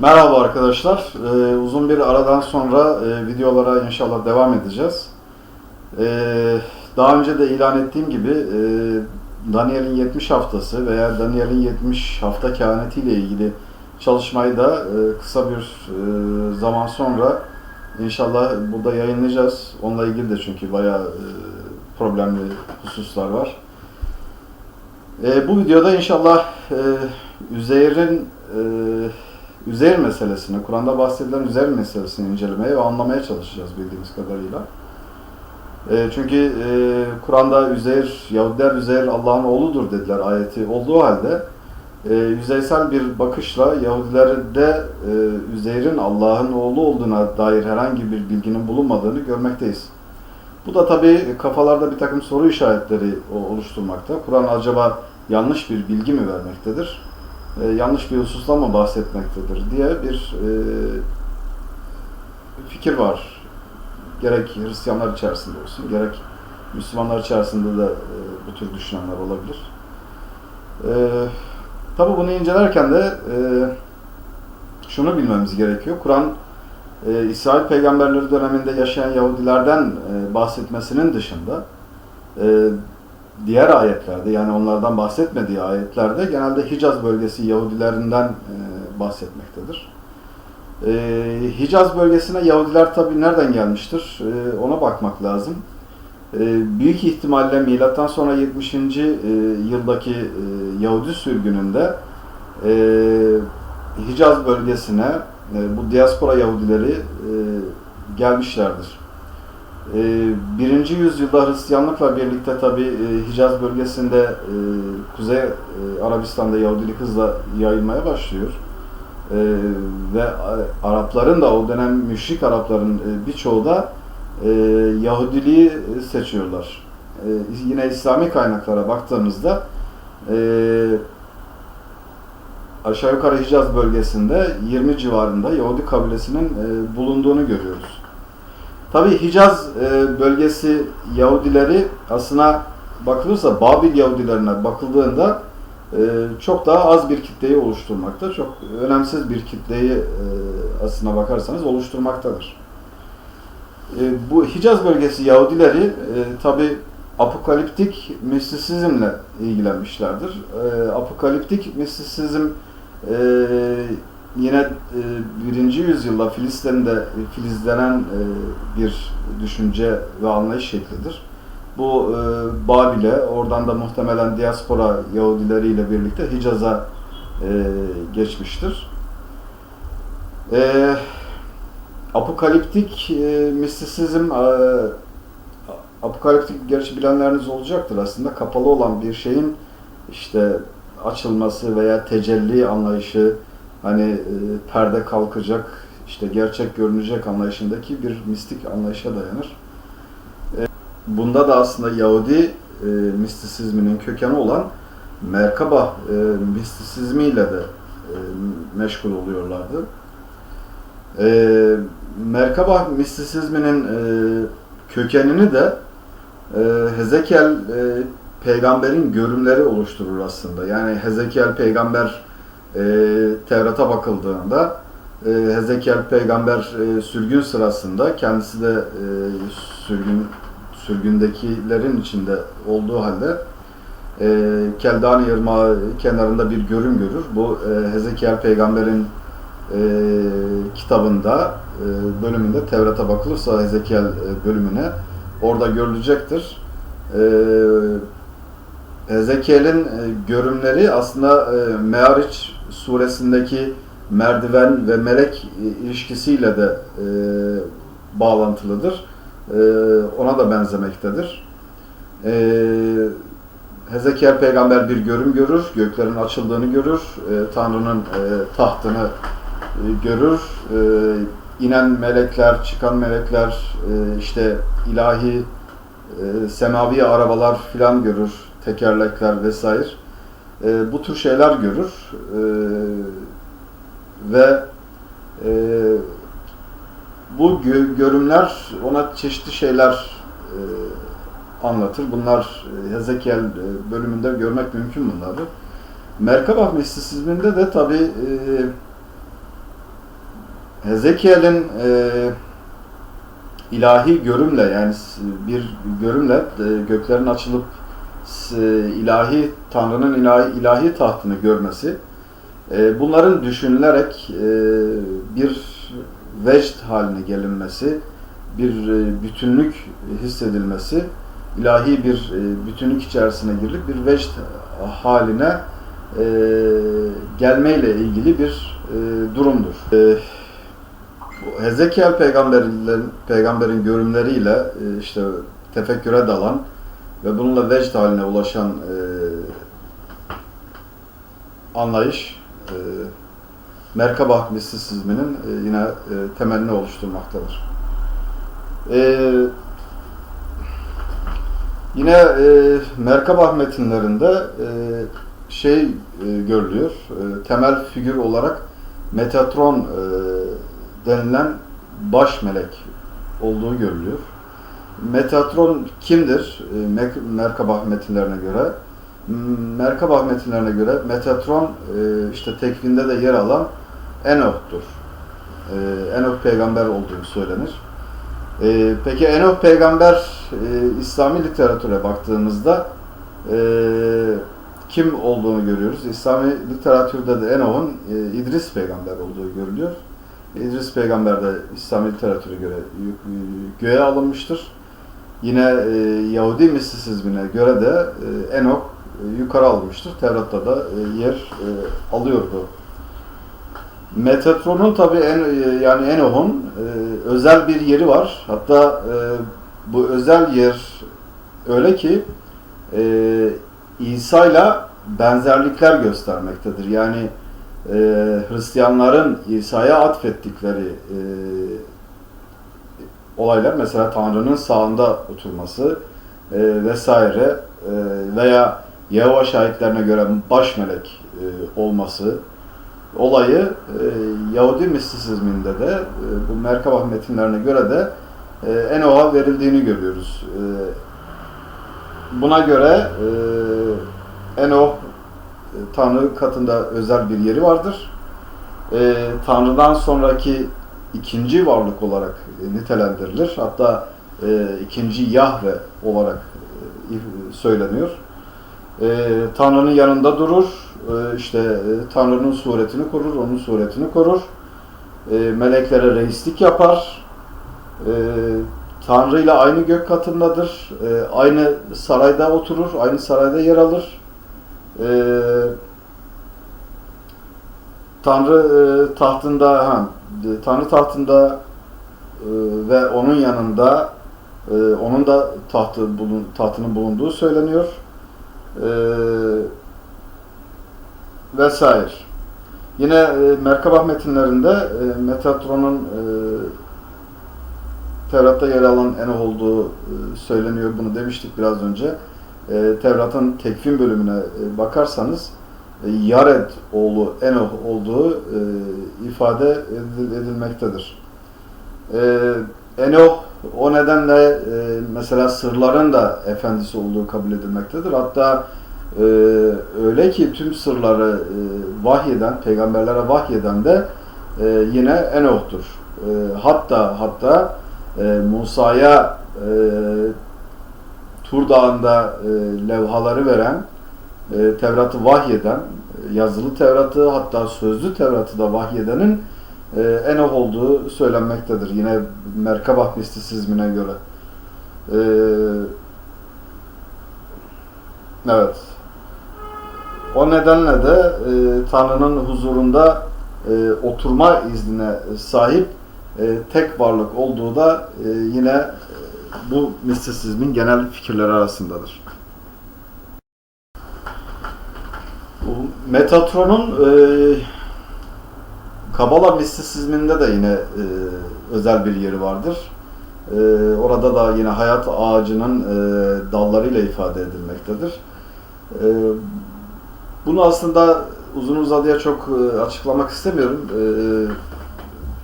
Merhaba arkadaşlar. Ee, uzun bir aradan sonra e, videolara inşallah devam edeceğiz. Ee, daha önce de ilan ettiğim gibi e, Daniel'in 70 haftası veya Daniel'in 70 hafta kehanetiyle ilgili çalışmayı da e, kısa bir e, zaman sonra inşallah burada yayınlayacağız. Onunla ilgili de çünkü bayağı e, problemli hususlar var. E, bu videoda inşallah e, Üzeyr'in e, Üzeyr meselesini, Kur'an'da bahsedilen Üzeyr meselesini incelemeye ve anlamaya çalışacağız bildiğimiz kadarıyla. E, çünkü e, Kur'an'da Üzeyr, Yahudiler Üzeyr Allah'ın oğludur dediler ayeti olduğu halde e, yüzeysel bir bakışla Yahudilerde e, Üzeyr'in Allah'ın oğlu olduğuna dair herhangi bir bilginin bulunmadığını görmekteyiz. Bu da tabi kafalarda bir takım soru işaretleri oluşturmakta. Kur'an acaba yanlış bir bilgi mi vermektedir? Ee, yanlış bir husustan mı bahsetmektedir diye bir e, fikir var. Gerek Hristiyanlar içerisinde olsun, gerek Müslümanlar içerisinde de e, bu tür düşünenler olabilir. E, tabi bunu incelerken de e, şunu bilmemiz gerekiyor. Kur'an e, İsrail peygamberleri döneminde yaşayan Yahudilerden e, bahsetmesinin dışında e, diğer ayetlerde yani onlardan bahsetmediği ayetlerde genelde Hicaz bölgesi Yahudilerinden e, bahsetmektedir. E, Hicaz bölgesine Yahudiler tabi nereden gelmiştir e, ona bakmak lazım. E, büyük ihtimalle milattan sonra 70. E, yıldaki Yahudi sürgününde e, Hicaz bölgesine bu diaspora Yahudileri gelmişlerdir. E, birinci yüzyılda Hristiyanlıkla birlikte tabi e, Hicaz bölgesinde e, Kuzey e, Arabistan'da Yahudilik hızla yayılmaya başlıyor. Ve Arapların da o dönem müşrik Arapların birçoğu da Yahudiliği seçiyorlar. Yine İslami kaynaklara baktığımızda aşağı yukarı Hicaz bölgesinde 20 civarında Yahudi kabilesinin bulunduğunu görüyoruz. Tabi Hicaz e, bölgesi Yahudileri aslına bakılırsa Babil Yahudilerine bakıldığında e, çok daha az bir kitleyi oluşturmakta. Çok önemsiz bir kitleyi e, aslına bakarsanız oluşturmaktadır. Bu Hicaz bölgesi Yahudileri tabi apokaliptik mistisizmle ilgilenmişlerdir. Apokaliptik mistisizm yine e, birinci yüzyılda Filistin'de filizlenen e, bir düşünce ve anlayış şeklidir. Bu e, Babil'e, oradan da muhtemelen diaspora Yahudileriyle birlikte Hicaz'a e, geçmiştir. E, apokaliptik e, mistisizm e, apokaliptik gerçi bilenleriniz olacaktır aslında kapalı olan bir şeyin işte açılması veya tecelli anlayışı hani e, perde kalkacak işte gerçek görünecek anlayışındaki bir mistik anlayışa dayanır. E, bunda da aslında Yahudi e, mistisizminin kökeni olan Merkaba e, mistisizmiyle de e, meşgul oluyorlardı. E, Merkaba mistisizminin e, kökenini de e, Hezekiel e, peygamberin görümleri oluşturur aslında. Yani Hezekiel peygamber e, Tevrat'a bakıldığında e, Hezekiel peygamber e, sürgün sırasında kendisi de e, sürgün sürgündekilerin içinde olduğu halde e, Keldani Irmağı kenarında bir görüm görür. Bu e, Hezekiel peygamberin e, kitabında e, bölümünde Tevrat'a bakılırsa Hezekiel e, bölümüne orada görülecektir. E, Hezekiel'in e, görümleri aslında e, Meariç suresindeki merdiven ve melek e, ilişkisiyle de e, bağlantılıdır. E, ona da benzemektedir. E, Hezekiel peygamber bir görüm görür, göklerin açıldığını görür, e, Tanrı'nın e, tahtını e, görür, e, inen melekler, çıkan melekler, e, işte ilahi e, semavi arabalar filan görür, tekerlekler vesaire. E, bu tür şeyler görür e, ve e, bu gö- görümler ona çeşitli şeyler e, anlatır. Bunlar e, Hezekiel e, bölümünde görmek mümkün bunları. Merkabah mistisizminde de tabi e, Hezekiel'in e, ilahi görümle yani bir görümle e, göklerin açılıp ilahi Tanrı'nın ilahi, ilahi tahtını görmesi e, bunların düşünülerek e, bir vecd haline gelinmesi, bir e, bütünlük hissedilmesi, ilahi bir e, bütünlük içerisine girilip bir vecd haline e, gelmeyle ilgili bir e, durumdur. E, Hezekiel peygamberin, peygamberin görümleriyle e, işte tefekküre dalan ve bununla vecd haline ulaşan e, anlayış e, Merkabah mistisizminin e, yine e, temelini oluşturmaktadır. E, yine e, Merkabah metinlerinde e, şey e, görülüyor, e, temel figür olarak Metatron e, denilen baş melek olduğu görülüyor. Metatron kimdir? E, Mek- Merkabah metinlerine göre. M- Merkabah metinlerine göre Metatron e, işte tekvinde de yer alan Enoch'tur. E, Enoch peygamber olduğu söylenir. E, peki Enoch peygamber e, İslami literatüre baktığımızda e, kim olduğunu görüyoruz. İslami literatürde de Enoch'un e, İdris peygamber olduğu görülüyor. İdris peygamber de İslami literatüre göre gö- göğe alınmıştır. Yine e, Yahudi mistisizmine göre de e, Enoch e, yukarı alınmıştır. Tevrat'ta da e, yer e, alıyordu. Metatron'un tabi en, e, yani Enoch'un e, özel bir yeri var. Hatta e, bu özel yer öyle ki e, İsa'yla benzerlikler göstermektedir. Yani e, Hristiyanların İsa'ya atfettikleri e, olaylar mesela Tanrı'nın sağında oturması e, vesaire e, veya Yehova şahitlerine göre baş melek e, olması olayı e, Yahudi mistisizminde de e, bu Merkabah metinlerine göre de e, Enoch'a verildiğini görüyoruz. E, buna göre e, Enoch e, Tanrı katında özel bir yeri vardır. E, Tanrı'dan sonraki ikinci varlık olarak e, nitelendirilir. Hatta e, ikinci Yahve olarak e, söyleniyor. E, Tanrı'nın yanında durur. E, işte e, Tanrı'nın suretini korur, onun suretini korur. E, meleklere reislik yapar. E, Tanrı ile aynı gök katındadır. E, aynı sarayda oturur, aynı sarayda yer alır. E, Tanrı e, tahtında, ha, Tanrı tahtında e, ve onun yanında e, onun da tahtı bulun, tahtının bulunduğu söyleniyor. E, vesaire. Yine e, Merkabah metinlerinde e, Metatron'un e, Tevrat'ta yer alan Enoch olduğu e, söyleniyor. Bunu demiştik biraz önce. E, Tevrat'ın tekvim bölümüne e, bakarsanız e, Yared oğlu Enoch olduğu e, ifade edil- edilmektedir. E, Enoch o nedenle e, mesela sırların da efendisi olduğu kabul edilmektedir. Hatta e, öyle ki tüm sırları e, vahyeden, peygamberlere vahyeden de e, yine Enoch'tur. E, hatta hatta e, Musa'ya e, Tur Dağı'nda e, levhaları veren, e, Tevrat'ı vahyeden, e, yazılı Tevrat'ı hatta sözlü Tevrat'ı da vahyedenin e, Enoch olduğu söylenmektedir. Yine Merkabah mistisizmine göre. E, evet. O nedenle de e, Tanrı'nın huzurunda e, oturma iznine sahip e, tek varlık olduğu da e, yine bu mistisizmin genel fikirleri arasındadır. Metatron'un e, Kabala mistisizminde de yine e, özel bir yeri vardır. E, orada da yine hayat ağacının e, dallarıyla ifade edilmektedir. E, bunu aslında uzun uzadıya çok e, açıklamak istemiyorum. E,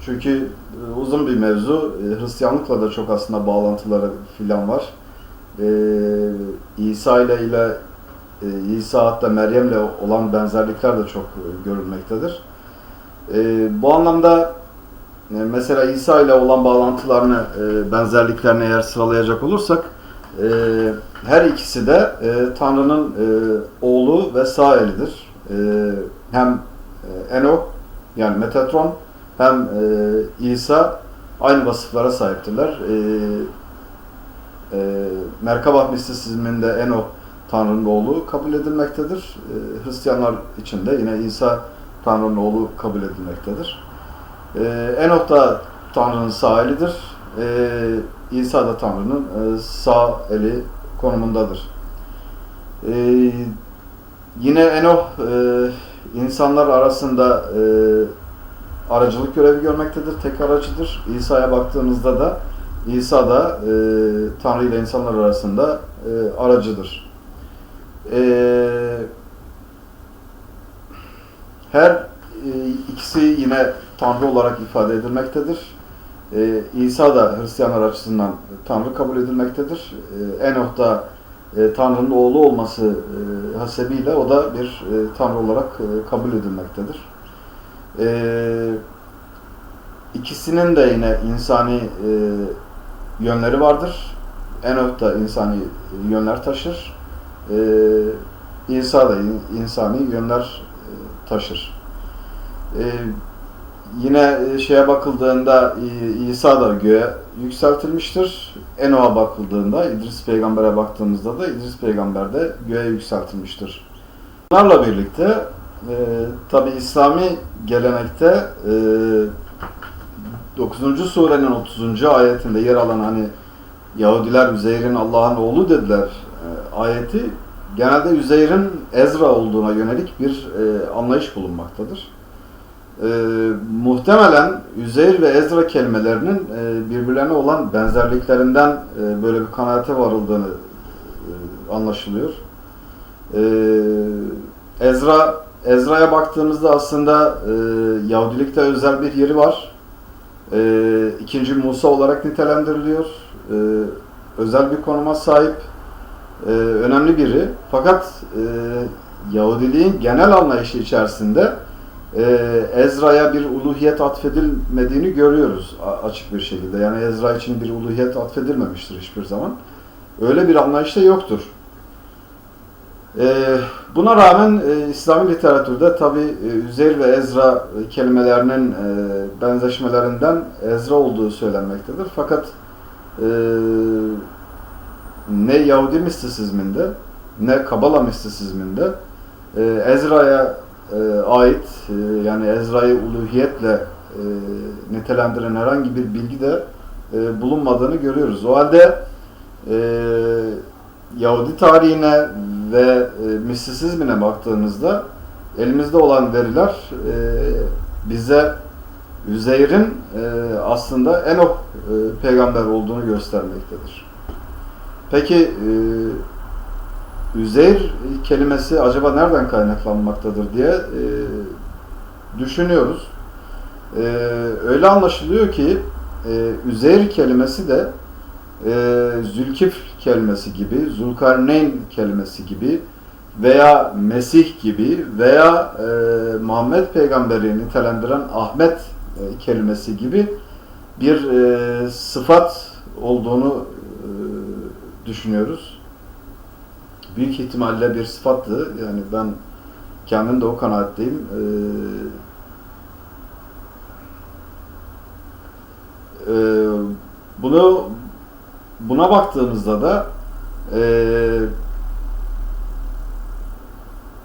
çünkü e, uzun bir mevzu. E, Hristiyanlıkla da çok aslında bağlantıları filan var. E, İsa ile ile e, İsa hatta Meryem'le olan benzerlikler de çok e, görülmektedir. E, bu anlamda e, mesela İsa ile olan bağlantılarını, e, benzerliklerini eğer sıralayacak olursak her ikisi de Tanrı'nın oğlu ve sağ elidir. Hem e, Enoch yani Metatron hem İsa aynı vasıflara sahiptirler. E, Merkabah mistisizminde Enoch Tanrı'nın oğlu kabul edilmektedir. E, Hristiyanlar için de yine İsa Tanrı'nın oğlu kabul edilmektedir. E, Enoch da Tanrı'nın sağ elidir. E, İsa da Tanrı'nın e, sağ eli konumundadır. Yine Enoch e, insanlar arasında e, aracılık görevi görmektedir. Tek aracıdır. İsa'ya baktığımızda da İsa da e, Tanrı ile insanlar arasında e, aracıdır. E, her e, ikisi yine Tanrı olarak ifade edilmektedir. E, İsa da Hristiyanlar açısından Tanrı kabul edilmektedir. E, Enoch da e, Tanrı'nın oğlu olması e, hasebiyle o da bir e, Tanrı olarak e, kabul edilmektedir. E, ikisinin de yine insani e, yönleri vardır. Enoch da insani yönler taşır. E, İsa da in- insani yönler e, taşır. E, yine şeye bakıldığında İsa da göğe yükseltilmiştir. Enoch'a bakıldığında, İdris peygambere baktığımızda da İdris peygamber de göğe yükseltilmiştir. Bunlarla birlikte e, tabi İslami gelenekte e, 9. surenin 30. ayetinde yer alan hani Yahudiler Üzeyr'in Allah'ın oğlu dediler ayeti genelde Üzeyr'in Ezra olduğuna yönelik bir e, anlayış bulunmaktadır. E, muhtemelen Üzeyr ve Ezra kelimelerinin e, birbirlerine olan benzerliklerinden e, böyle bir kanaate varıldığını e, anlaşılıyor. E, Ezra Ezra'ya baktığımızda aslında e, Yahudilikte özel bir yeri var. E, ikinci Musa olarak nitelendiriliyor. E, özel bir konuma sahip. E, önemli biri. Fakat e, Yahudiliğin genel anlayışı içerisinde e, Ezra'ya bir uluhiyet atfedilmediğini görüyoruz açık bir şekilde. Yani Ezra için bir uluhiyet atfedilmemiştir hiçbir zaman. Öyle bir anlayış da yoktur. E, buna rağmen e, İslami literatürde tabi e, Üzeyr ve Ezra e, kelimelerinin e, benzeşmelerinden Ezra olduğu söylenmektedir. Fakat e, ne Yahudi mistisizminde ne Kabala mistisizminde e, Ezra'ya e, ait e, yani Ezra'yı uluhiyetle nitelendiren herhangi bir bilgi de bulunmadığını görüyoruz. O halde Yahudi tarihine ve mistisizmine baktığımızda elimizde olan veriler bize Üzeyr'in aslında Enoch peygamber olduğunu göstermektedir. Peki e, Üzeyr kelimesi acaba nereden kaynaklanmaktadır diye e, düşünüyoruz. E, öyle anlaşılıyor ki e, Üzeyr kelimesi de e, Zülkifl kelimesi gibi, Zulkarneyn kelimesi gibi veya Mesih gibi veya e, Muhammed peygamberi nitelendiren Ahmet e, kelimesi gibi bir e, sıfat olduğunu e, düşünüyoruz. Büyük ihtimalle bir sıfattı. Yani ben kendim de o kanaatteyim. E, e, bunu buna baktığımızda da e,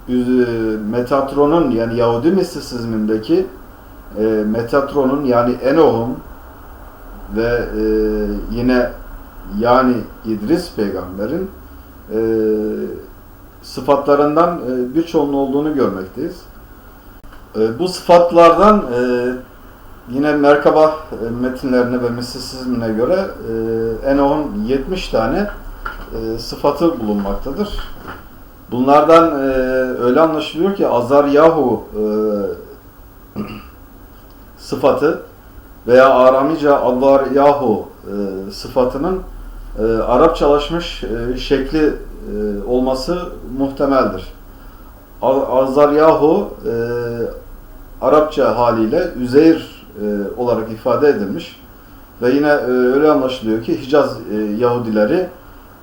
Üz- Metatron'un yani Yahudi mistisizmindeki e, Metatron'un yani Enoch'un ve e, yine yani İdris peygamberin e, sıfatlarından e, birçoğunun olduğunu görmekteyiz. E, bu sıfatlardan e, yine Merkaba e, metinlerine ve mistisizmine göre e, Enoch'un 70 tane e, sıfatı bulunmaktadır. Bunlardan e, öyle anlaşılıyor ki Azaryahu e, sıfatı veya Aramice Allaryahu e, sıfatının e, Arapçalaşmış e, şekli e, olması muhtemeldir. Azaryahu e, Arapça haliyle Üzeyr e, olarak ifade edilmiş. Ve yine e, öyle anlaşılıyor ki Hicaz e, Yahudileri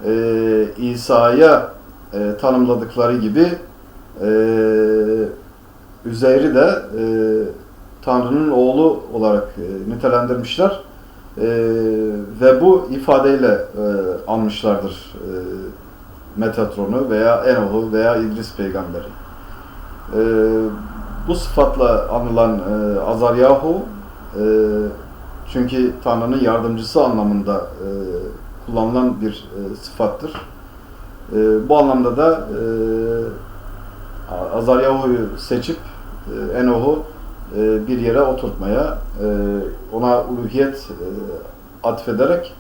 e, İsa'ya e, tanımladıkları gibi e, Üzeyr'i de e, Tanrı'nın oğlu olarak e, nitelendirmişler. E, ve bu ifadeyle e, anmışlardır e, Metatron'u veya Enoh'u veya İdris peygamberi. E, bu sıfatla anılan e, Azaryahu e, çünkü Tanrı'nın yardımcısı anlamında e, kullanılan bir e, sıfattır. E, bu anlamda da e, Azaryahu'yu seçip e, Enoh'u e, bir yere oturtmaya, e, ona uluhiyet e, atfederek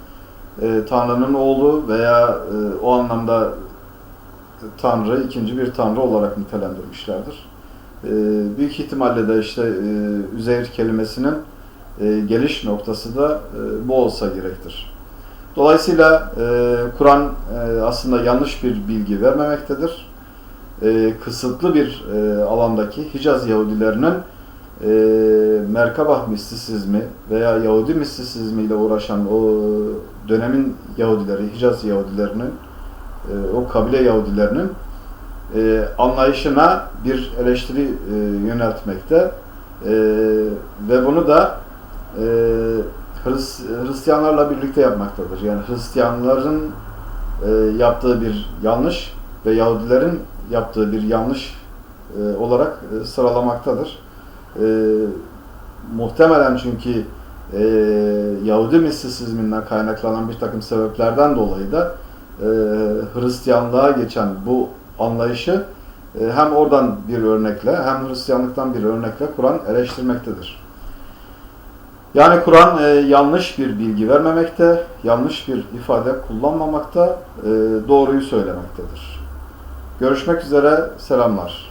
e, Tanrı'nın oğlu veya o anlamda Tanrı, ikinci bir Tanrı olarak nitelendirmişlerdir. Büyük ihtimalle de işte e, Üzeyr kelimesinin geliş noktası da bu olsa gerektir. Dolayısıyla Kur'an aslında yanlış bir bilgi vermemektedir. Kısıtlı bir alandaki Hicaz Yahudilerinin e, Merkabah mistisizmi veya Yahudi mistisizmi uğraşan o dönemin Yahudileri, Hicaz Yahudilerinin, e, o kabile Yahudilerinin e, anlayışına bir eleştiri e, yöneltmekte e, ve bunu da e, Hris, Hristiyanlarla birlikte yapmaktadır. Yani Hristiyanların e, yaptığı bir yanlış ve Yahudilerin yaptığı bir yanlış e, olarak e, sıralamaktadır. E, muhtemelen çünkü e, Yahudi mistisizminden kaynaklanan bir takım sebeplerden dolayı da e, Hristiyanlığa geçen bu anlayışı e, hem oradan bir örnekle hem Hristiyanlıktan bir örnekle Kur'an eleştirmektedir. Yani Kur'an e, yanlış bir bilgi vermemekte, yanlış bir ifade kullanmamakta, e, doğruyu söylemektedir. Görüşmek üzere, selamlar.